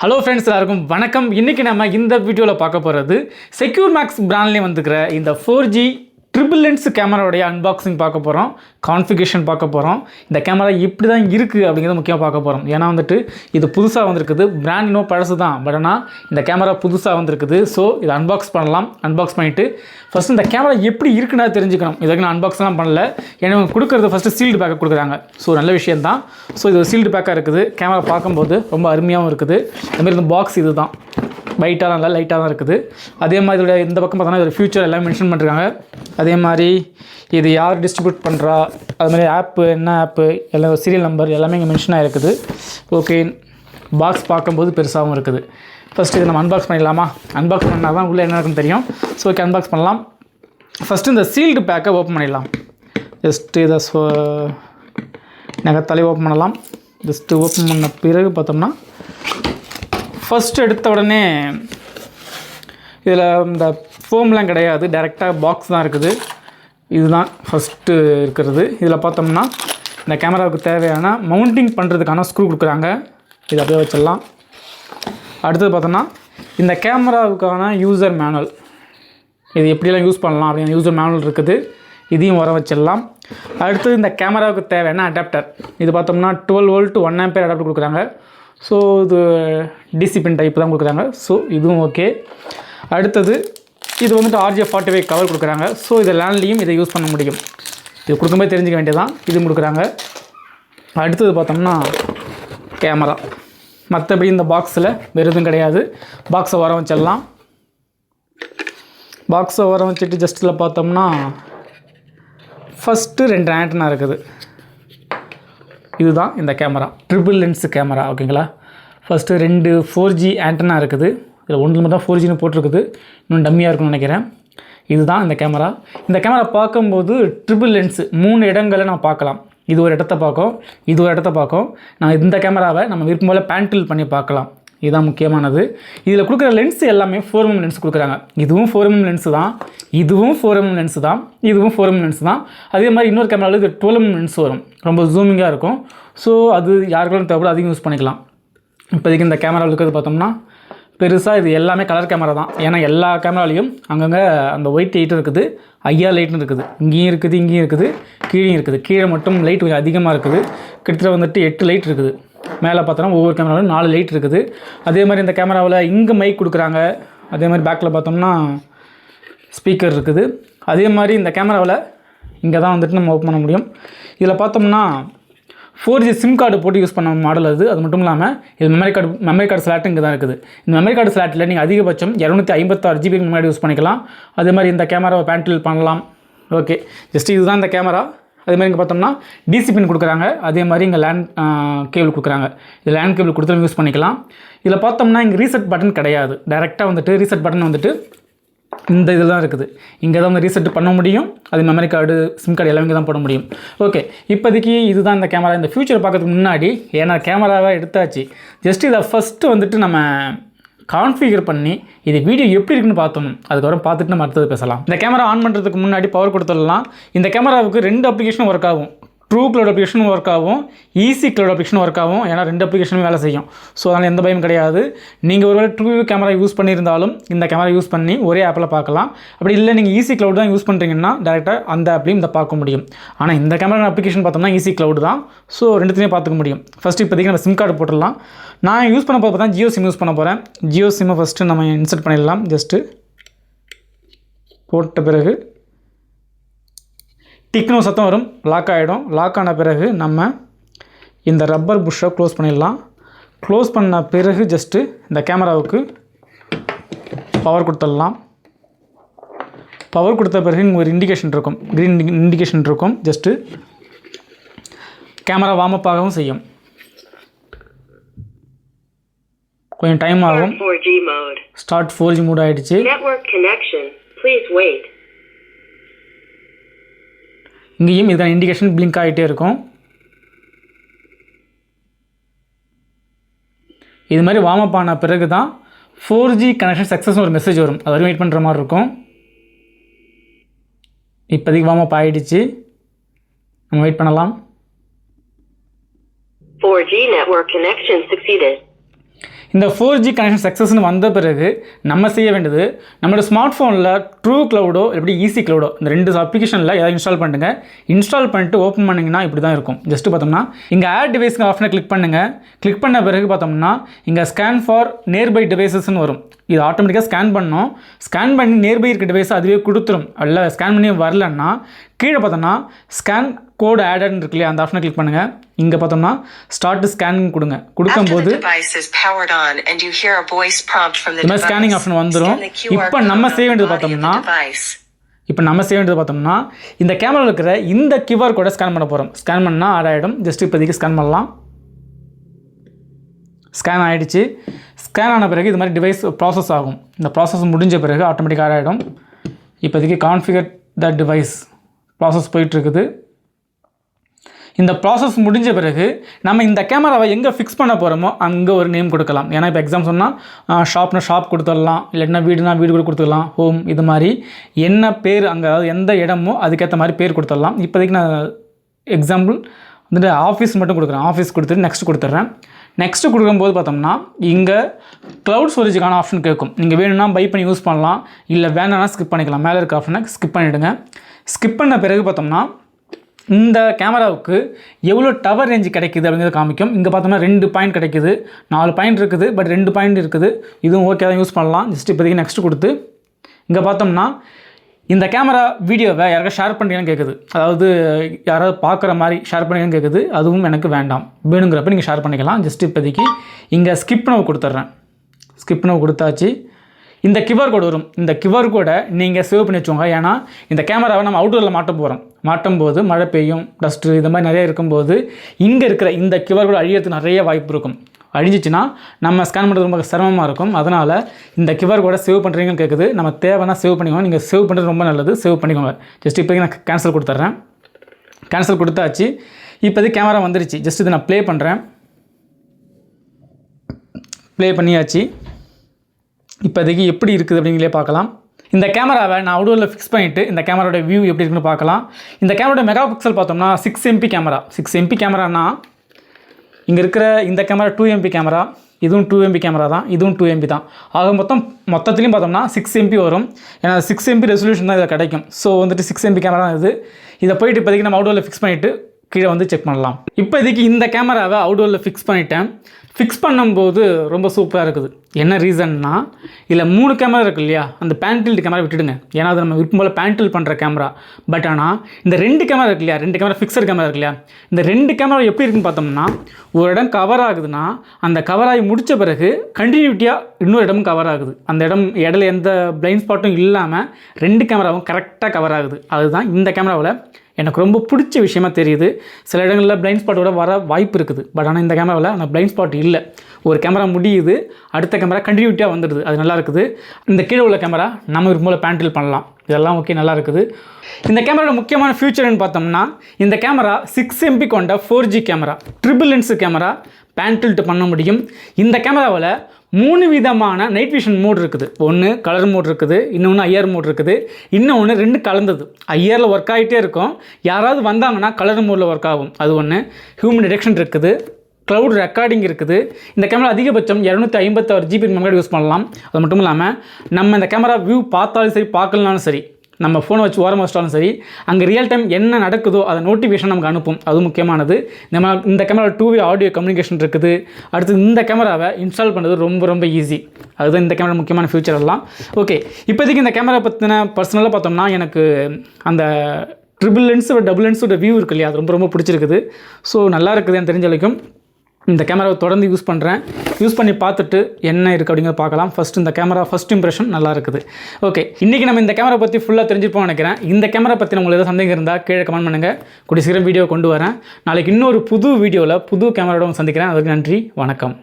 Hello friends எல்லாருக்கும் வணக்கம். இன்றைக்கி நம்ம இந்த வீடியோவில் பார்க்க போகிறது செக்யூர் மேக்ஸ் பிராண்ட்லேயே வந்துக்கிற இந்த ஃபோர் ஜி ட்ரிபிள் லென்ஸ் கேமராவுடைய அன்பாக்சிங் பார்க்க போகிறோம் கான்ஃபிகேஷன் பார்க்க போகிறோம் இந்த கேமரா இப்படி தான் இருக்குது அப்படிங்கிறத முக்கியமாக பார்க்க போகிறோம் ஏன்னா வந்துட்டு இது புதுசாக வந்திருக்குது. பிராண்ட் இன்னும் பழசு தான் பட் ஆனால் இந்த கேமரா புதுசாக வந்திருக்குது. ஸோ இதை அன்பாக்ஸ் பண்ணலாம். அன்பாக்ஸ் பண்ணிவிட்டு ஃபஸ்ட் இந்த கேமரா எப்படி இருக்குன்னு தெரிஞ்சுக்கணும். இதுக்கு நான் அன்பாக்ஸ்லாம் பண்ணல. ஏன்னா இவங்க கொடுக்குறது ஃபஸ்ட்டு சீல்டு பேக்கை கொடுக்குறாங்க. ஸோ நல்ல விஷயம் தான் ஸோ இது ஒரு சீல்டு பேக்காக இருக்குது. கேமரா பார்க்கும்போது ரொம்ப அருமையாகவும் இருக்குது. அதுமாரி இந்த பாக்ஸ் இது தான் வைட்டாக தான் இல்லை லைட்டாக தான் இருக்குது. அதே மாதிரி இதோட இந்த பக்கம் பார்த்தோன்னா இதோட ஃபியூச்சர் எல்லாம் மென்ஷன் பண்ணுறாங்க அதே மாதிரி இது யார் டிஸ்ட்ரிபியூட் பண்ணுறா அது மாதிரி ஆப்பு என்ன ஆப்பு எல்லாம் சீரியல் நம்பர் எல்லாமே இங்கே மென்ஷன் ஆகிருக்குது ஓகே பாக்ஸ் பார்க்கும்போது பெருசாகவும் இருக்குது. ஃபஸ்ட்டு இதை நம்ம அன்பாக்ஸ் பண்ணிடலாமா? அன்பாக்ஸ் பண்ணால் தான் உள்ளே என்ன இருக்குன்னு தெரியும். ஸோ ஓகே அன்பாக்ஸ் பண்ணலாம். ஃபஸ்ட்டு இந்த சீல்டு பேக்கை ஓப்பன் பண்ணிடலாம். ஜஸ்ட்டு இதை ஸோ நகத்தாலே ஓப்பன் பண்ணலாம். ஜஸ்ட்டு ஓப்பன் பண்ண பிறகு பார்த்தோம்னா ஃபஸ்ட் எடுத்த உடனே இதில் இந்த ஃபோம்லாம் கிடையாது. டேரெக்டாக பாக்ஸ் தான் இருக்குது. இதுதான் ஃபஸ்ட்டு இருக்கிறது. இதில் பார்த்தோம்னா இந்த கேமராவுக்கு தேவையான மவுண்டிங் பண்ணுறதுக்கான ஸ்க்ரூ கொடுக்குறாங்க. இதை அப்படியே வச்சிடலாம். அடுத்தது பார்த்தோம்னா இந்த கேமராவுக்கான யூசர் மேனுவல் இது எப்படியெல்லாம் யூஸ் பண்ணலாம் அப்படின்னு யூசர் மேனுவல் இருக்குது. இதையும் வர வச்சிடலாம். அடுத்தது இந்த கேமராவுக்கு தேவையான அடாப்டர் இது பார்த்தோம்னா twelve volt one ampere adapter கொடுக்குறாங்க. ஸோ இது டிசிப்ளின் டைப் தான் கொடுக்குறாங்க. ஸோ இதுவும் ஓகே அடுத்தது இது வந்துட்டு ஆர்ஜே ஃபார்ட்டி ஃபைவ் கவர் கொடுக்குறாங்க. ஸோ இதை லேண்ட்லேயும் இதை யூஸ் பண்ண முடியும். இது கொடுக்கும்போது தெரிஞ்சுக்க வேண்டியதான் இதுவும் கொடுக்குறாங்க. அடுத்தது பார்த்தோம்னா கேமரா மற்றபடி இந்த பாக்ஸில் வேறு எதுவும் கிடையாது. பாக்ஸை வர வச்சிடலாம். பாக்ஸை வர வச்சுட்டு ஜஸ்ட்டில் பார்த்தோம்னா ஃபஸ்ட்டு ரெண்டு ஆண்டனா இருக்குது. இதுதான் இந்த கேமரா. ட்ரிபிள் லென்ஸ் கேமரா ஓகேங்களா? ஃபஸ்ட்டு ரெண்டு ஃபோர் ஜி ஆண்டனா இருக்குது. இதில் ஒன்று மட்டும் தான் ஃபோர் ஜின்னு போட்டிருக்குது. இன்னும் டம்மியாக இருக்கும்னு நினைக்கிறேன். இதுதான் இந்த கேமரா. இந்த கேமரா பார்க்கும்போது ட்ரிபிள் லென்ஸு மூணு இடங்களை நம்ம பார்க்கலாம். இது ஒரு இடத்த பார்க்கும் இது ஒரு இடத்த பார்க்கும். நான் இந்த கேமராவை நம்ம விருப்பம் போல் பேண்டில் பண்ணி பார்க்கலாம். இதுதான் முக்கியமானது. இதில் கொடுக்குற லென்ஸ் எல்லாமே ஃபோர் எம் லென்ஸ் கொடுக்குறாங்க. இதுவும் ஃபோர் எம் லென்ஸ் தான். இதுவும் ஃபோர் எம் லென்ஸ் தான். இதுவும் ஃபோர் எம் லென்ஸ் தான். அதே மாதிரி இன்னொரு கேமராவில் இது டுவெல்மம் லென்ஸ் வரும். ரொம்ப ஜூமிங்காக இருக்கும். ஸோ அது யாருக்கெல்லாம் தேவைப்படும் அதிகம் யூஸ் பண்ணிக்கலாம். இப்போதைக்கு இந்த கேமராவில் இருக்கிறது பார்த்தோம்னா பெருசாக இது எல்லாமே கலர் கேமரா தான். ஏன்னா எல்லா கேமராலையும் அங்கங்கே அந்த ஒயிட் லைட்டும் இருக்குது. ஐயா லைட்னு இருக்குது. இங்கேயும் இருக்குது இங்கேயும் இருக்குது. கீழேயும் இருக்குது. கீழே மட்டும் லைட் கொஞ்சம் அதிகமாக இருக்குது. கிட்டத்தட்ட வந்துட்டு எட்டு லைட் இருக்குது. மேலே பார்த்தோன்னா ஒவ்வொரு கேமராவிலும் நாலு லைட் இருக்குது. அதே மாதிரி இந்த கேமராவில் இங்கே மைக் கொடுக்குறாங்க. அதே மாதிரி பேக்கில் பார்த்தோம்னா ஸ்பீக்கர் இருக்குது. அதே மாதிரி இந்த கேமராவில் இங்கே தான் வந்துட்டு நம்ம ஓப்பன் பண்ண முடியும். இதில் பார்த்தோம்னா ஃபோர் ஜி சிம் கார்டு போட்டு யூஸ் பண்ண மாடல் அது. அது மட்டும் இல்லாமல் இது memory card memory card slot இங்கே தான் இருக்குது. இந்த மெமரி கார்டு ஸ்லாட்டில் நீங்கள் அதிகபட்சம் இரநூத்தி ஐம்பத்தாறு ஜிபி முன்னாடி யூஸ் பண்ணிக்கலாம். அதே மாதிரி இந்த கேமராவை பேண்டில் பண்ணலாம். ஓகே ஜஸ்ட் இதுதான் இந்த கேமரா அதே மாதிரி இங்கே பார்த்தோம்னா டிசி பின் கொடுக்குறாங்க. அதே மாதிரி இங்கே லேண்ட் கேபிள் கொடுக்குறாங்க. இது லேண்ட் கேபிள் கொடுத்து யூஸ் பண்ணிக்கலாம். இதில் பார்த்தோம்னா இங்கே ரீசெட் பட்டன் கிடையாது. டேரெக்டாக வந்துட்டு ரீசெட் பட்டன் வந்துட்டு இந்த இதில் தான் இருக்குது. இங்கே தான் வந்து ரீசெட் பண்ண முடியும். அது மெமரி கார்டு சிம் கார்டு எல்லாமே இங்கே தான் போட முடியும். ஓகே இப்போதைக்கு இதுதான் இந்த கேமரா இந்த ஃபியூச்சர் பார்க்கறதுக்கு முன்னாடி ஏன்னா கேமராவை எடுத்தாச்சு. ஜஸ்ட் இதை ஃபஸ்ட்டு வந்துட்டு நம்ம கான்ஃபிகர் பண்ணி இது வீடியோ எப்படி இருக்குன்னு பார்த்தோம். அதுக்கப்புறம் பார்த்துட்டு நம்ம அடுத்தது பேசலாம். இந்த கேமரா ஆன் பண்ணுறதுக்கு முன்னாடி பவர் கொடுத்துடலாம். இந்த கேமராவுக்கு ரெண்டு அப்ளிகேஷனும் ஒர்க் ஆகும். ட்ரூ க்ளவுட் அப்ளிகேஷன் ஒர்க் ஆகும் ஈஸி க்ளவுட் அப்ளிகேஷன் ஒர்க் ஆகும் ஏன்னா ரெண்டு அப்ளிகேஷனும் வேலை செய்யும். ஸோ அதனால் எந்த பயம் கிடையாது. நீங்கள் ஒருவேளை ட்ரூ கேமரா யூஸ் பண்ணியிருந்தாலும் இந்த கேமரா யூஸ் பண்ணி ஒரே ஆப்பில் பார்க்கலாம். அப்படி இல்லை நீங்கள் ஈஸி க்ளவுட் தான் யூஸ் பண்ணுறீங்கன்னா டேரெக்டாக அந்த ஆப்லையும் இதை பார்க்க முடியும். ஆனால் இந்த கேமரா அப்ளிகேஷன் பார்த்தோம்னா ஈஸி க்ளவுட் தான். ஸோ ரெண்டுத்தையும் பார்த்துக்க முடியும். ஃபஸ்ட்டு இப்போதைக்கு நம்ம சிம் கார்டு போட்டுடலாம். நான் யூஸ் பண்ண போகிறது பார்த்தா ஜியோ சிம் யூஸ் பண்ண போகிறேன் ஜியோ சிம்மை ஃபஸ்ட்டு நம்ம இன்சர்ட் பண்ணிடலாம். ஜஸ்ட்டு போட்ட பிறகு டிக்னோ சத்தம் வரும் லாக் ஆகிடும் லாக் ஆன பிறகு நம்ம இந்த ரப்பர் புஷ்ஷை க்ளோஸ் பண்ணிடலாம். க்ளோஸ் பண்ண பிறகு ஜஸ்ட்டு இந்த கேமராவுக்கு பவர் கொடுத்துடலாம். பவர் கொடுத்த பிறகு இங்கே ஒரு இண்டிகேஷன் இருக்கும். க்ரீன் இண்டிகேஷன் இருக்கும். ஜஸ்ட்டு கேமரா வார்ம் ஆகவும் செய்யும். கொஞ்சம் டைம் ஆகும். 4G mode. Start four G mode ஆகிடுச்சு Network connection. Please wait. இங்கேயும் இதுதான் இண்டிகேஷன் பிளிங்க் ஆகிட்டே இருக்கும். இது மாதிரி வார்ம் அப் ஆன பிறகு தான் ஃபோர் ஜி கனெக்ஷன் சக்ஸஸ்னு ஒரு மெசேஜ் வரும். அது வரைக்கும் வெயிட் பண்ணுற மாதிரி இருக்கும். இப்போதைக்கு வார்ம் அப் ஆகிடுச்சு நம்ம வெயிட் பண்ணலாம். 4G network connection succeeded. இந்த ஃபோர் ஜி கனெக்ஷன் சக்ஸஸ்னு வந்த பிறகு நம்ம செய்ய வேண்டியது நம்மளோட ஸ்மார்ட் ஃபோனில் ட்ரூ க்ளவுடோ எப்படி ஈஸி க்ளவுடோ இந்த ரெண்டு அப்ளிகேஷனில் ஏதாவது இன்ஸ்டால் பண்ணுங்க. இன்ஸ்டால் பண்ணிட்டு ஓப்பன் பண்ணிங்கன்னா இப்படி தான் இருக்கும். ஜஸ்ட்டு பார்த்தோம்னா இங்கே ஆட் டிவைஸ்க்கு ஆப்ஷனை கிளிக் பண்ணுங்கள் கிளிக் பண்ண பிறகு பார்த்தோம்னா இங்கே ஸ்கேன் ஃபார் நியர்பை டிவைசஸ்னு வரும். இது ஆட்டோமேட்டிக்காக ஸ்கேன் பண்ணோம். ஸ்கேன் பண்ணி நியர்பை இருக்க டிவைஸ் அதுவே கொடுத்துரும். அல்ல ஸ்கேன் பண்ணி வரலன்னா கீழே பார்த்தோம்னா ஸ்கேன் கோட் ஆடட்னு இருக்கு இல்லையா அந்த ஆப்ஷனை கிளிக் பண்ணுங்கள் இங்கே பார்த்தோம்னா ஸ்டார்ட் ஸ்கேனிங் கொடுங்க. கொடுக்கும்போது இந்த மாதிரி scan the QR இப்ப நம்ம செய்ய வேண்டியது பார்த்தோம்னா. இப்போ நம்ம செய்ய வேண்டியது பார்த்தோம்னா இந்த கேமராவில் இருக்கிற இந்த கியூஆர் கோடை ஸ்கேன் பண்ண போகிறோம் ஸ்கேன் பண்ணால் ஆட் ஆகிடும் ஜஸ்ட் இப்போதைக்கு ஸ்கேன் பண்ணலாம். ஸ்கேன் ஆகிடுச்சு ஸ்கேன் ஆன பிறகு இது மாதிரி டிவைஸ் ப்ராசஸ் ஆகும். இந்த ப்ராசஸ் முடிஞ்ச பிறகு ஆட்டோமேட்டிக்காக ஆகிடும் இப்போதைக்கு கான்ஃபிகர் த டிவைஸ் ப்ராசஸ் போயிட்டுருக்குது. இந்த ப்ராசஸ் முடிஞ்ச பிறகு நம்ம இந்த கேமராவை எங்கே ஃபிக்ஸ் பண்ண போகிறோமோ அங்கே ஒரு நேம் கொடுக்கலாம். ஏன்னா இப்போ எக்ஸாம் சொன்னால் ஷாப்னா ஷாப் கொடுத்துடலாம். இல்லைன்னா வீடுனா வீடு கூட கொடுத்துடலாம் ஹோம் இது மாதிரி என்ன பேர் அங்கே அதாவது எந்த இடமோ அதுக்கேற்ற மாதிரி பேர் கொடுத்துடலாம். இப்போதைக்கு நான் எக்ஸாம்பிள் வந்துட்டு ஆஃபீஸ் மட்டும் கொடுக்குறேன். ஆஃபீஸ் கொடுத்துட்டு நெக்ஸ்ட் கொடுத்துட்றேன். நெக்ஸ்ட்டு கொடுக்கும்போது பார்த்தோம்னா இங்கே க்ளவுட் ஸ்டோரேஜுக்கான ஆப்ஷன் கேட்கும் நீங்கள் வேணும்னா பை பண்ணி யூஸ் பண்ணலாம். இல்லை வேணாம்னா ஸ்கிப் பண்ணிக்கலாம். மேலே இருக்க ஆப்ஷனை ஸ்கிப் பண்ணிவிடுங்க ஸ்கிப் பண்ண பிறகு பார்த்தோம்னா இந்த கேமராவுக்கு எவ்வளோ டவர் ரேஞ்சு கிடைக்குது அப்படிங்கிறத காமிக்கும். இங்கே பார்த்தோம்னா ரெண்டு பாயிண்ட் கிடைக்குது. நாலு பாயிண்ட் இருக்குது. பட் ரெண்டு பாயிண்ட் இருக்குது. இதுவும் ஓகே தான் யூஸ் பண்ணலாம். ஜஸ்ட் இப்போதைக்கு நெக்ஸ்ட் கொடுத்து இங்கே பார்த்தோம்னா இந்த கேமரா வீடியோவை யாருக்கா ஷேர் பண்ணுறீங்கன்னு கேட்குது அதாவது யாராவது பார்க்குற மாதிரி ஷேர் பண்ணுறீங்கன்னு கேட்குது அதுவும் எனக்கு வேண்டாம். வேணுங்கிறப்ப நீங்கள் ஷேர் பண்ணிக்கலாம். ஜஸ்ட் இப்போதைக்கு இங்கே ஸ்கிப் நவ் கொடுத்துட்றேன். ஸ்கிப் நவ் கொடுத்தாச்சு. இந்த கிவர் கோடு வரும். இந்த கிவர் கோடை நீங்கள் சேவ் பண்ணி வச்சுக்கோங்க. ஏன்னா இந்த கேமராவை நம்ம அவுட்டோரில் மாட்ட போகிறோம் மாட்டும் போது மழை பெய்யும் டஸ்ட்டு இது மாதிரி நிறைய இருக்கும்போது இங்கே இருக்கிற இந்த கிவர் கோடு அழியறதுக்கு நிறைய வாய்ப்பு இருக்கும். அழிஞ்சிச்சுன்னா நம்ம ஸ்கேன் பண்ணுறது ரொம்ப சிரமமாக இருக்கும். அதனால் இந்த கிவர் கோடை சேவ் பண்ணுறீங்கன்னு கேட்குது நம்ம தேவைன்னா சேவ் பண்ணிக்கோங்க. நீங்கள் சேவ் பண்ணுறது ரொம்ப நல்லது. சேவ் பண்ணிக்கோங்க. ஜஸ்ட் இப்போதைக்கு நான் கேன்சல் கொடுத்துட்றேன். கேன்சல் கொடுத்தாச்சு. இப்போதைக்கு கேமரா வந்துருச்சு. ஜஸ்ட் இதை நான் ப்ளே பண்ணுறேன் ப்ளே பண்ணியாச்சு. இப்போதைக்கு எப்படி இருக்குது அப்படிங்களே பார்க்கலாம். இந்த கேமராவை நான் அவுடோரில் ஃபிக்ஸ் பண்ணிவிட்டு இந்த கேமராவோட வியூ எப்படி இருக்குன்னு பார்க்கலாம். இந்த கேமராவோட மெகா பிக்சல் பார்த்தோம்னா six MP camera six MP கேமரானா இங்கே இருக்கிற இந்த கேமரா டூ எம்பி கேமரா இதுவும் டூ எம்பி கேமரா தான் இதுவும் டூ எம்பி தான். ஆக மொத்தம் மொத்தத்துலையும் பார்த்தோம்னா சிக்ஸ் எம்பி வரும். ஏன்னா சிக்ஸ் எம்பி ரெசல்யூஷன் தான் இதில் கிடைக்கும். ஸோ வந்துட்டு சிக்ஸ் எம்பி கேமரா தான் இது. இதை போயிட்டு இப்போதைக்கு நம்ம அவுடோரில் ஃபிக்ஸ் பண்ணிவிட்டு கீழே வந்து செக் பண்ணலாம். இப்போதைக்கு இந்த கேமராவை அவுடோரில் ஃபிக்ஸ் பண்ணிட்டேன். ஃபிக்ஸ் பண்ணும்போது ரொம்ப சூப்பராக இருக்குது. என்ன ரீசன்னா இதில் மூணு கேமரா இருக்குது இல்லையா? அந்த பேண்டில்டு கேமரா விட்டுடுங்க. ஏன்னா அது நம்ம விருப்பம் போல் பேண்டில் பண்ணுற கேமரா பட் ஆனால் இந்த ரெண்டு கேமரா இருக்கு இல்லையா? ரெண்டு கேமரா ஃபிக்ஸட் கேமரா இருக்கு இல்லையா? இந்த ரெண்டு கேமரா எப்படி இருக்குன்னு பார்த்தோம்னா ஒரு இடம் கவர் ஆகுதுன்னா அந்த கவர் ஆகி முடித்த பிறகு கண்டினியூட்டியாக இன்னொரு இடமும் கவர் ஆகுது. அந்த இடம் இடையில எந்த பிளைண்ட் ஸ்பாட்டும் இல்லாமல் ரெண்டு கேமராவும் கரெக்டாக கவர் ஆகுது. அதுதான் இந்த கேமராவில் எனக்கு ரொம்ப பிடிச்ச விஷயமா தெரியுது. சில இடங்களில் பிளைண்ட் ஸ்பாட்டோட வர வாய்ப்பு இருக்குது. பட் ஆனால் இந்த கேமராவில் அந்த பிளைண்ட் ஸ்பாட் இல்லை. ஒரு கேமரா முடியுது அடுத்த கேமரா கண்டினியூட்டியாக வந்துடுது. அது நல்லா இருக்குது. இந்த கீழே உள்ள கேமரா நம்ம விரும்பல பேண்டில் பண்ணலாம். இதெல்லாம் ஓகே நல்லா இருக்குது. இந்த கேமராவோட முக்கியமான ஃபியூச்சர்னு பார்த்தோம்னா இந்த கேமரா சிக்ஸ் எம்பி கொண்ட four G camera triple lens camera பேண்டில்ட்டு பண்ண முடியும். இந்த கேமராவில் மூணு விதமான நைட் விஷன் மோட் இருக்குது. ஒன்று கலர் மோட் இருக்குது இன்னொன்று ஐஆர் மோட் இருக்குது இன்னொன்று ரெண்டு கலந்தது. ஐஆரில் ஒர்க் ஆகிட்டே இருக்கும். யாராவது வந்தாங்கன்னா கலர் மோடில் ஒர்க் ஆகும். அது ஒன்று ஹியூமன் டிடெக்ஷன் இருக்குது. க்ளவுட் ரெக்கார்டிங் இருக்குது. இந்த கேமரா அதிகபட்சம் இரநூத்தி ஐம்பத்தாறு ஜிபி மெமரி யூஸ் பண்ணலாம். அது மட்டும் இல்லாமல் நம்ம இந்த கேமரா வியூ பார்த்தாலும் சரி பார்க்கலனாலும் சரி நம்ம ஃபோனை வச்சு ஓரமாக வச்சிட்டாலும் சரி அங்கே ரியல் டைம் என்ன நடக்குதோ அதை நோட்டிஃபிகேஷன் நமக்கு அனுப்பும். அது முக்கியமானது. நம்ம இந்த camera two way audio communication இருக்குது. அடுத்து இந்த கேமராவை இன்ஸ்டால் பண்ணுறது ரொம்ப ரொம்ப ஈஸி அதுதான் இந்த கேமரா முக்கியமான ஃபியூச்சர் எல்லாம். ஓகே இப்போதைக்கு இந்த கேமரா பற்றின பர்சனலாக பார்த்தோம்னா எனக்கு அந்த ட்ரிபிள் லென்ஸோட டபுள் லென்ஸோட வியூ இருக்கு இல்லையா? அது ரொம்ப ரொம்ப பிடிச்சிருக்குது. ஸோ நல்லா இருக்குது எனக்கு தெரிஞ்ச வரைக்கும் இந்த கேமராவை தொடர்ந்து யூஸ் பண்ணுறேன் யூஸ் பண்ணி பார்த்துட்டு என்ன இருக்குது அப்படிங்கிறத பார்க்கலாம். ஃபஸ்ட் இந்த கேமரா ஃபஸ்ட் இம்ப்ரெஷன் நல்லா இருக்குது. ஓகே இன்றைக்கி நம்ம இந்த கேமரா பற்றி ஃபுல்லாக தெரிஞ்சிருப்போம் நினைக்கிறேன். இந்த கேமரா பற்றி உங்களுக்கு ஏதாவது சந்தேகம் இருந்தால் கீழே கமெண்ட் பண்ணுங்கள் கூடிய சீக்கிரம் வீடியோ கொண்டு வரேன். நாளைக்கு இன்னொரு புது வீடியோவில் புது கேமராவோட சந்திக்கிறேன். அதுக்கு நன்றி வணக்கம்.